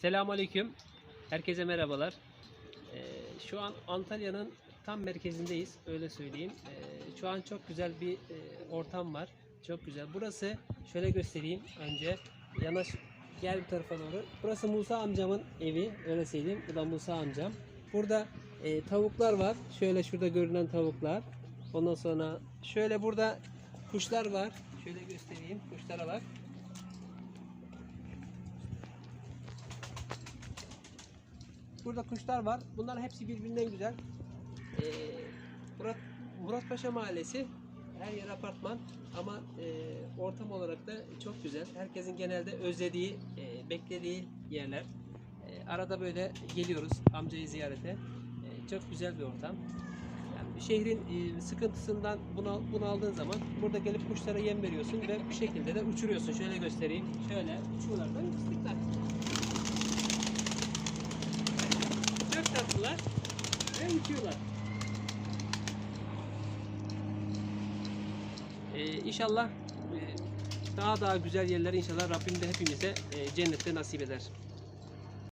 Selamünaleyküm. Herkese merhabalar. Ee, şu an Antalya'nın tam merkezindeyiz. Öyle söyleyeyim. Ee, şu an çok güzel bir e, ortam var. Çok güzel. Burası şöyle göstereyim önce. Yanaş gel bu tarafa doğru. Burası Musa amcamın evi. Öyle söyleyeyim. Bu da Musa amcam. Burada e, tavuklar var. Şöyle şurada görünen tavuklar. Ondan sonra şöyle burada kuşlar var. Şöyle göstereyim. Kuşlara bak. Burada kuşlar var. Bunlar hepsi birbirinden güzel. Ee, Murat, Muratpaşa Mahallesi her yer apartman ama e, ortam olarak da çok güzel. Herkesin genelde özlediği, e, beklediği yerler. E, arada böyle geliyoruz amcayı ziyarete. E, çok güzel bir ortam. Yani şehrin e, sıkıntısından bunu, bunu aldığın zaman burada gelip kuşlara yem veriyorsun ve bu şekilde de uçuruyorsun. Şöyle göstereyim. Şöyle uçuyorlar da ve uçuyorlar. Ee, inşallah e, daha daha güzel yerler inşallah Rabbim de hepimize e, cennette nasip eder.